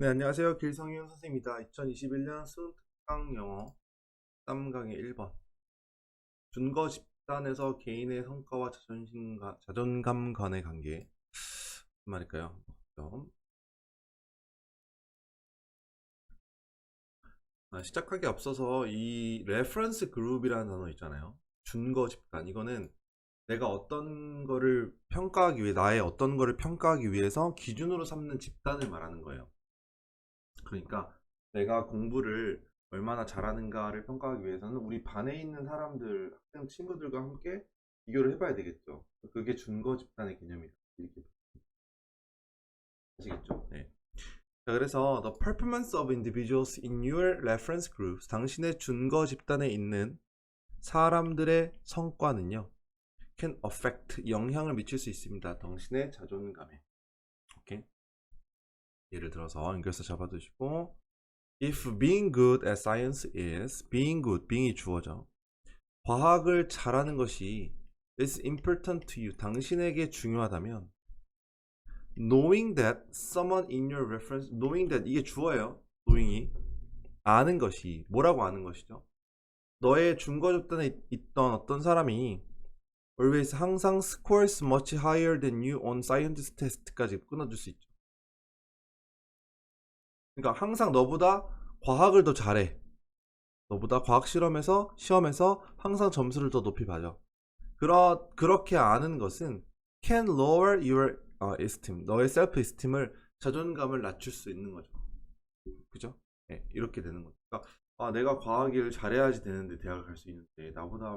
네, 안녕하세요. 길성현 선생님입니다. 2021년 수능 특강 영어 3강의 1번. 준거 집단에서 개인의 성과와 자존심과, 자존감 간의 관계. 무슨 말일까요? 좀. 아, 시작하기 앞서서 이 레퍼런스 그룹이라는 단어 있잖아요. 준거 집단. 이거는 내가 어떤 거를 평가하기 위해, 나의 어떤 거를 평가하기 위해서 기준으로 삼는 집단을 말하는 거예요. 그러니까 내가 공부를 얼마나 잘하는가를 평가하기 위해서는 우리 반에 있는 사람들, 학생 친구들과 함께 비교를 해봐야 되겠죠. 그게 준거 집단의 개념이다. 이렇게 아시겠죠? 네. 자, 그래서 the performance of individuals in your reference groups, 당신의 준거 집단에 있는 사람들의 성과는요, can affect 영향을 미칠 수 있습니다. 당신의 자존감에. 예를 들어서 연결해서 잡아두시고 If being good at science is being good, being이 주어져. 과학을 잘하는 것이 is important to you. 당신에게 중요하다면 knowing that someone in your reference, knowing that 이게 주어예요. knowing이 아는 것이 뭐라고 아는 것이죠? 너의 준거 접단에 있던 어떤 사람이 always 항상 scores much higher than you on science test까지 끊어줄 수 있죠. 그러니까 항상 너보다 과학을 더 잘해. 너보다 과학 실험에서 시험에서 항상 점수를 더 높이 받아. 그러 그렇게 아는 것은 can lower your 어, esteem. 너의 셀프 에스팀을 자존감을 낮출 수 있는 거죠. 그죠? 네, 이렇게 되는 거죠. 그러니까 아, 내가 과학을 잘해야지 되는데 대학을 갈수 있는데 나보다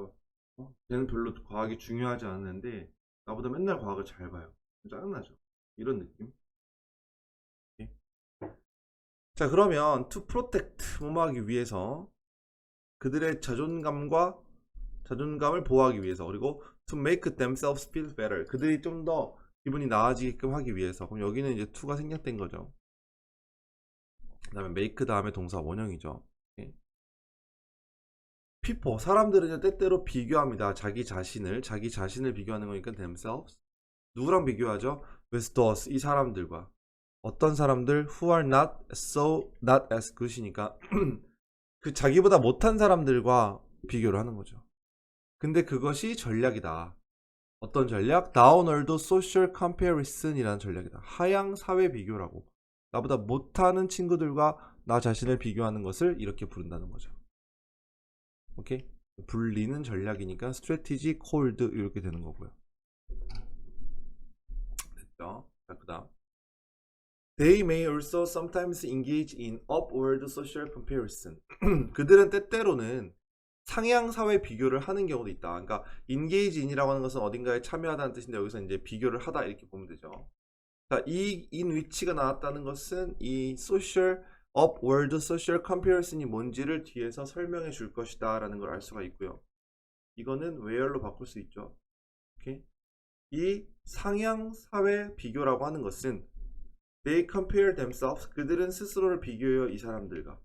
어? 걔는 별로 과학이 중요하지 않은데 나보다 맨날 과학을 잘 봐요. 짜증나죠. 이런 느낌. 자 그러면 to protect 보호하기 위해서 그들의 자존감과 자존감을 보호하기 위해서 그리고 to make themselves feel better 그들이 좀 더 기분이 나아지게끔 하기 위해서. 그럼 여기는 이제 to가 생략된 거죠. 그 다음에 make 다음에 동사 원형이죠. 예. people 사람들은 때때로 비교합니다. 자기 자신을 자기 자신을 비교하는 거니까 themselves. 누구랑 비교하죠? with those 이 사람들과 어떤 사람들 who are not so not as good이니까 그 자기보다 못한 사람들과 비교를 하는 거죠. 근데 그것이 전략이다. 어떤 전략? Downward social comparison이라는 전략이다. 하향 사회 비교라고. 나보다 못하는 친구들과 나 자신을 비교하는 것을 이렇게 부른다는 거죠. 오케이? 불리는 전략이니까 strategy cold 이렇게 되는 거고요. 됐죠? 자, 그 다음. They may also sometimes engage in upward social comparison. 그들은 때때로는 상향 사회 비교를 하는 경우도 있다. 그러니까 engage in이라고 하는 것은 어딘가에 참여하다는 뜻인데 여기서 이제 비교를 하다 이렇게 보면 되죠. 자, 이 in which가 나왔다는 것은 이 social upward social comparison이 뭔지를 뒤에서 설명해 줄 것이다라는 걸 알 수가 있고요. 이거는 where로 바꿀 수 있죠. 오케이? 이 상향 사회 비교라고 하는 것은 They compare themselves. 그들은 스스로를 비교해요. 이 사람들과.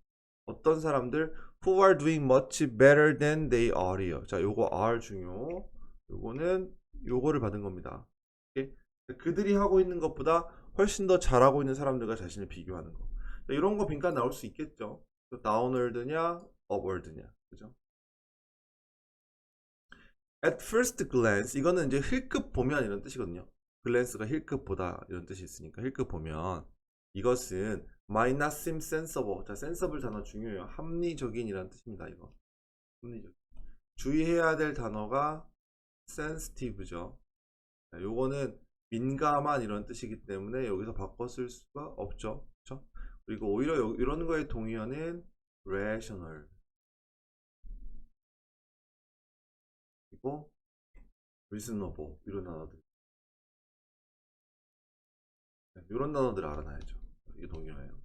어떤 사람들? Who are doing much better than they are요. 자, 요거 are 중요. 요거는 요거를 받은 겁니다. 오케이? 그들이 하고 있는 것보다 훨씬 더 잘하고 있는 사람들과 자신을 비교하는 거. 자, 이런 거 빈칸 나올 수 있겠죠. downward냐, upward냐. 그죠? At first glance, 이거는 이제 힐끗 보면 이런 뜻이거든요. 글랜스가 힐급 보다 이런 뜻이 있으니까 힐급 보면 이것은 not seem sensible. 자, sensible 단어 중요해요. 합리적인이라는 뜻입니다. 이거. 합리적. 주의해야 될 단어가 sensitive죠. 자, 요거는 민감한 이런 뜻이기 때문에 여기서 쓸 수가 없죠. 그렇죠? 그리고 오히려 요, 이런 거의 동의어는 rational. 그리고 reasonable 이런 단어들. 이런 단어들을 알아놔야죠. 이게 동의어예요.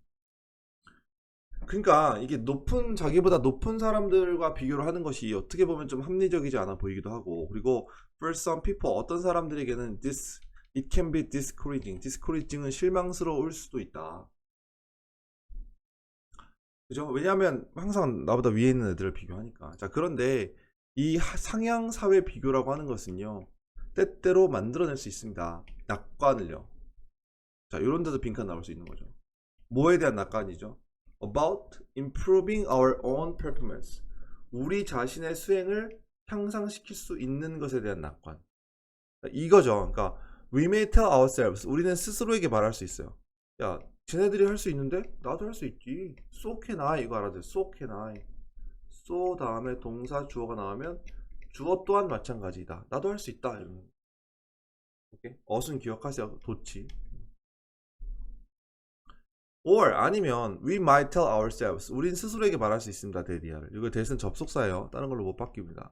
그러니까 이게 높은 자기보다 높은 사람들과 비교를 하는 것이 어떻게 보면 좀 합리적이지 않아 보이기도 하고 그리고 for some people 어떤 사람들에게는 this it can be discouraging. discouraging은 실망스러울 수도 있다. 그죠? 왜냐하면 항상 나보다 위에 있는 애들을 비교하니까. 자 그런데 이 상향 사회 비교라고 하는 것은요 때때로 만들어낼 수 있습니다. 낙관을요. 자, 이런 데서 빈칸 나올 수 있는 거죠. 뭐에 대한 낙관이죠? About improving our own performance. 우리 자신의 수행을 향상시킬 수 있는 것에 대한 낙관. 이거죠. 그러니까 we may tell ourselves. 우리는 스스로에게 말할 수 있어요. 야, 쟤네들이 할 수 있는데 나도 할 수 있지. So can I 이거 알아들. So can I. So 다음에 동사 주어가 나오면 주어 또한 마찬가지다. 나도 할 수 있다. 이런 거. 오케이? 어순 기억하세요. 도치. Or 아니면 we might tell ourselves. 우린 스스로에게 말할 수 있습니다. 데디아를. 이거 대신 접속사예요. 다른 걸로 못 바뀝니다.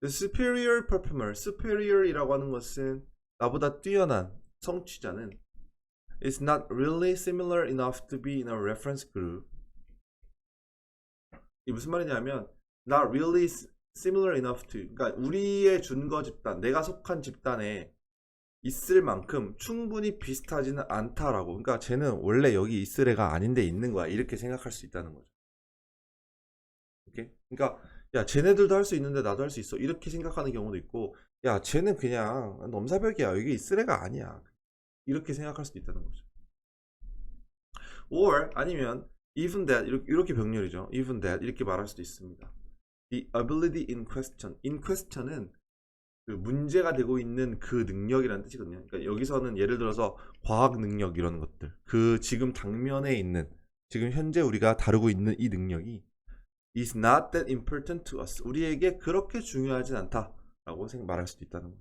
The superior performer, superior이라고 하는 것은 나보다 뛰어난 성취자는 is not really similar enough to be in a reference group. 이 무슨 말이냐면 not really similar enough to 그러니까 우리의 준거 집단, 내가 속한 집단에 있을 만큼 충분히 비슷하지는 않다라고. 그러니까 쟤는 원래 여기 있을 애가 아닌데 있는 거야. 이렇게 생각할 수 있다는 거죠. 오케이? 그러니까 야, 쟤네들도 할 수 있는데 나도 할 수 있어. 이렇게 생각하는 경우도 있고, 야, 쟤는 그냥 넘사벽이야. 여기 있을 애가 아니야. 이렇게 생각할 수도 있다는 거죠. or 아니면 even that 이렇게, 이렇게 병렬이죠. even that 이렇게 말할 수도 있습니다. The ability in question. in question은 그 문제가 되고 있는 그 능력이라는 뜻이거든요. 그러니까 여기서는 예를 들어서 과학 능력 이런 것들, 그 지금 당면에 있는 지금 현재 우리가 다루고 있는 이 능력이 is not that important to us. 우리에게 그렇게 중요하진 않다라고 말할 수도 있다는 거.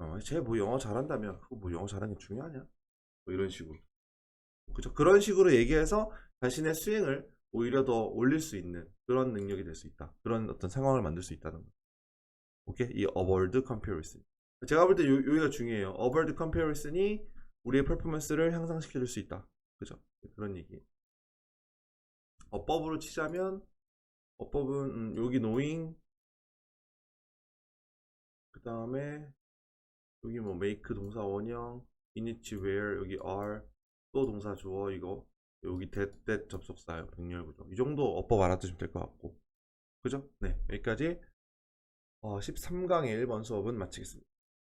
어, 쟤뭐 영어 잘한다며? 그거 뭐 영어 잘하는 게 중요하냐? 뭐 이런 식으로. 그죠? 그런 식으로 얘기해서 자신의 수행을 오히려 더 올릴 수 있는 그런 능력이 될 수 있다. 그런 어떤 상황을 만들 수 있다는 거. 오케이? 이 어버드 컴페리슨. 제가 볼 때 여기가 중요해요. 어버드 컴페리슨이 우리의 퍼포먼스를 향상시켜 줄 수 있다. 그죠? 그런 얘기. 어법으로 치자면 어법은 음, 여기 knowing 그 다음에 여기 뭐 make 동사 원형 init where 여기 are 또 동사 주어 이거 여기 that that 접속사요 병렬 구조 이 정도 어법 알아두시면 될 것 같고 그죠? 네 여기까지 어, 13강의 1번 수업은 마치겠습니다.